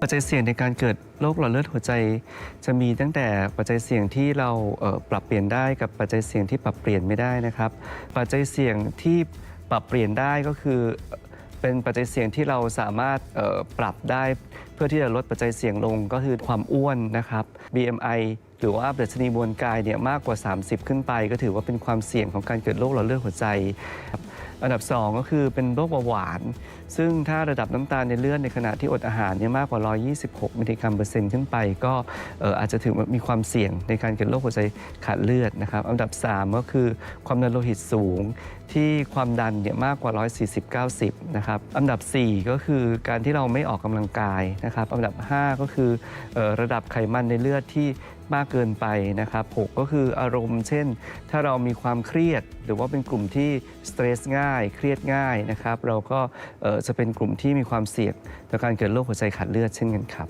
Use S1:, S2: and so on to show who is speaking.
S1: ปัจจัยเสี่ยงในการเกิดโรคหลอดเลือดหัวใจ จะมีตั้งแต่ปัจจัยเสี่ยงที่เราเปรับเปลี่ยนได้กับปัจจัยเสี่ยงที่ปรับเปลี่ยนไม่ได้นะครับ ปัจจัยเสี่ยงที่ปรับเปลี่ยนได้ก็คือเป็นปัจจัยเสี่ยงที่เราสามารถปรับได้ เพื่อที่จะลดปัจจัยเสี่ยงลงก็คือความอ้วนนะครับ BMI หรือว่าดัชนีมวลกายเนี่ยมากกว่า 30 ขึ้นไป ก็ถือว่าเป็นความเสี่ยงของการเกิดโรคหลอดเลือดหัวใจ อันดับ 2 ก็คือเป็นโรคเบาหวาน ซึ่งถ้าระดับน้ำตาลในเลือดในขณะที่อดอาหารเนี่ยมากกว่า 126 มิลลิกรัมเปอร์เซ็นต์ขึ้นไป ก็อาจจะถือมีความเสี่ยงในการเกิดโรคหัวใจขาดเลือดนะครับ อันดับ 3 ก็คือความดันโลหิตสูงที่ความดันเนี่ยมากกว่า 140-90 นะครับ อันดับ 4 ก็คือการที่เราไม่ออกกำลังกายนะครับ อันดับ 5 ก็คือระดับไขมันในเลือดที่ มากเกินไปนะครับ6ก็คืออารมณ์ เช่น ถ้าเรามีความเครียด หรือว่าเป็นกลุ่มที่สเตรสง่าย เครียดง่ายนะครับ เราก็จะเป็นกลุ่มที่มีความเสี่ยงต่อการเกิดโรคหัวใจขาดเลือดเช่นกันครับ